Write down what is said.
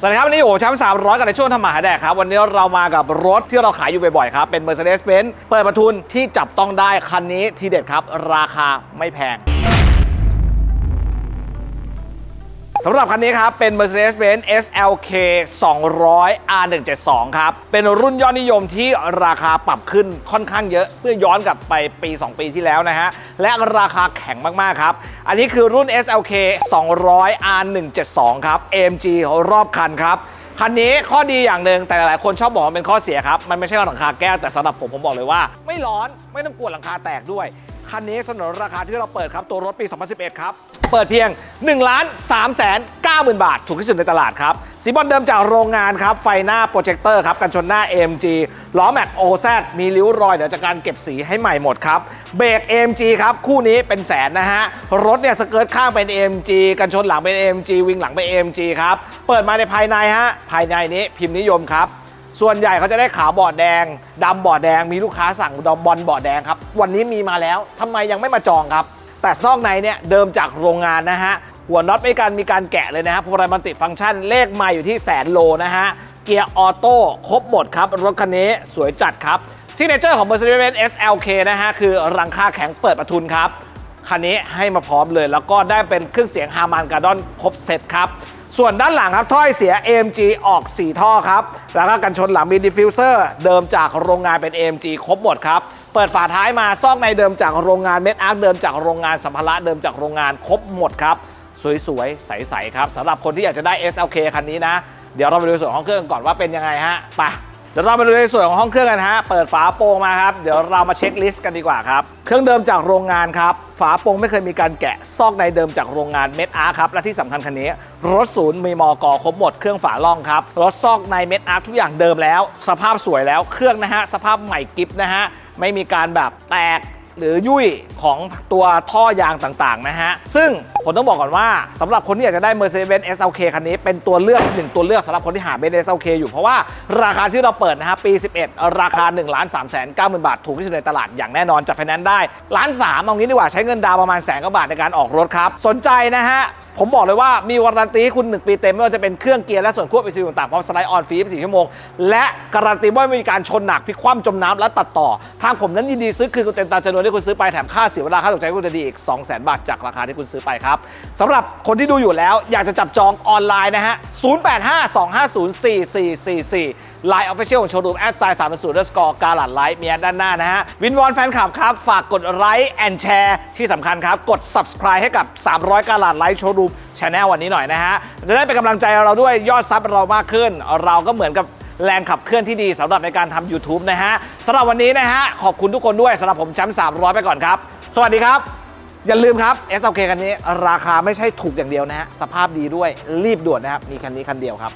สวัสดีครับวันนี้โอ้แชมป์300กันในช่วงทำมาหาแดกครับ วันนี้เรามากับรถที่เราขายอยู่บ่อยๆครับ เป็น Mercedes-Benz เปิดประทุนที่จับต้องได้คันนี้ทีเด็ดครับ ราคาไม่แพง สำหรับคันนี้ครับ เป็น Mercedes-Benz SLK 200 R172 ครับ เป็นรุ่นยอดนิยมที่ราคาปรับขึ้นค่อนข้างเยอะเมื่อย้อนกลับไปปี 2 ปีที่แล้วนะฮะ และราคาแข็งมาก ๆ ครับ อันนี้คือรุ่น SLK 200 R172 ครับ AMG รอบคันครับ คันนี้ข้อดีอย่างหนึ่งแต่หลายคนชอบบอกว่าเป็นข้อเสียครับ มันไม่ใช่หลังคาแก้วแต่สำหรับผมผมบอกเลยว่า ไม่ร้อนไม่ต้องกลัวหลังคาแตกด้วยคันนี้เสนอราคาที่เราเปิดครับ ตัวรถปี 2011 ครับ เปิดเพียง1ล้าน3แสน9หมื่นบาท ถูกที่สุดในตลาดครับ สีบอลเดิมจากโรงงานครับ ไฟหน้าโปรเจคเตอร์ครับกันชนหน้า AMG ล้อแม็กโอแซมีริ้วรอยเดี๋ยวจากการเก็บสีให้ใหม่หมดครับ เบรก AMG ครับ คู่นี้เป็นแสนนะฮะ รถเนี่ยสเกิร์ตข้างเป็น AMG กันชนหลังเป็น AMG วิ่งหลังเป็น AMG ครับ เปิดมาในภายในฮะ ภายในนี้พิมพ์นิยมครับส่วนใหญ่เขาจะได้ขาวบอดแดงดำบอดแดง มีลูกค้าสั่งดอมบอลบอดแดงครับ วันนี้มีมาแล้วทำไมยังไม่มาจองครับ แต่ซอกในเนี่ยเดิมจากโรงงานนะฮะ หัวน็อตไม่การมีการแกะเลยนะฮะพวงมาลัยมันติฟังก์ชันเลขมาอยู่ที่แสนโลนะฮะ เกียร์ออโต้ครบหมดครับ รถคันนี้สวยจัดครับซิกเนเจอร์ของ Mercedes-Benz SLK นะฮะ คือรังค่าแข็งเปิดประทุนครับ คันนี้ให้มาพร้อมเลย แล้วก็ได้เป็นเครื่องเสียงฮาร์มันการ์ดอนครบเซตครับส่วนด้านหลังครับถ้อยเสีย AMG ออก 4 ท่อครับ แล้วก็กันชนหลังมีดิฟฟิวเซอร์เดิมจากโรงงานเป็น AMG ครบหมดครับ เปิดฝาท้ายมาซอกในเดิมจากโรงงานเม็ดอาร์คเดิมจากโรงงานสัมภาระเดิมจากโรงงานครบหมดครับ สวยๆ ใสๆครับสำหรับคนที่อยากจะได้ SLK คันนี้นะ เดี๋ยวเราไปดูส่วนของเครื่องก่อนว่าเป็นยังไงฮะไปเดี๋ยวเรามาดูในส่วนของห้องเครื่องกันฮะ เปิดฝาโปร่งมาครับ เดี๋ยวเรามาเช็คลิสต์กันดีกว่าครับ เครื่องเดิมจากโรงงานครับ ฝาโปร่งไม่เคยมีการแกะ ซอกในเดิมจากโรงงานเม็ดอาร์ครับ และที่สำคัญคันนี้ รถศูนย์มีมอกอครบหมด เครื่องฝาล่องครับ รถซอกในเม็ดอาร์ทุกอย่างเดิมแล้ว สภาพสวยแล้ว เครื่องนะฮะ สภาพใหม่กิฟนะฮะ ไม่มีการแบบแตก หรือยุ่ยของตัวท่อยางต่างๆนะฮะ ซึ่งผมต้องบอกก่อนว่าสำหรับคนที่อยากจะได้ Mercedes-Benz SLK คันนี้เป็นตัวเลือกหนึ่งตัวเลือกสำหรับคนที่หา Benz SLK อยู่เพราะว่าราคาที่เราเปิดนะฮะปี 11 ราคา1 3 9 0 0 0 บาท ถูกที่สุดในตลาดอย่างแน่นอนจัดไฟแนนซ์ได้ล้านสามเอางี้ดีกว่าใช้เงินดาวประมาณแสนกว่าบาทในการออกรถครับสนใจนะฮะ ผมบอกเลยว่ามีวารันตีให้คุณ 1 ปีเต็มไม่ว่าจะเป็นเครื่องเกียร์และส่วนควบอีซีต่างๆพร้อมสไลด์ออนฟรี24ชั่วโมง และการันตีว่าไม่มีการชนหนักพลิกคว่ำจมน้ำและตัดต่อ ทางผมนั้นยินดีซื้อคือคุณเต็มตามจำนวนที่คุณซื้อไปแถมค่าเสียเวลาค่าตกใจคุณจะดีอีก 200,000 บาทจากราคาที่คุณซื้อไปครับสำหรับคนที่ดูอยู่แล้วอยากจะจับจองออนไลน์นะฮะ 0852504444 Line Official ของโชว์รูมแอดไซน์3 0 s c o r e การันไลท์เมียด้านหน้านะฮะ วินวอนแฟนคลับครับ ฝากกดไลค์แอนแชร์ที่สำคัญครับ กด subscribe ให้กับ 300 การันไลท์โชว์รูมชาแนลวันนี้หน่อยนะฮะ จะได้เป็นกำลังใจเราด้วยยอดซับเรามากขึ้น เราก็เหมือนกับแรงขับเคลื่อนที่ดีสำหรับในการทำ YouTube นะฮะสำหรับวันนี้นะฮะ ขอบคุณทุกคนด้วยสำหรับผมแชมป์300 ไปก่อนครับ สวัสดีครับ อย่าลืมครับ SLK คันนี้ราคาไม่ใช่ถูกอย่างเดียวนะฮะ สภาพดีด้วยรีบด่วนนะครับ มีคันนี้คันเดียวครับ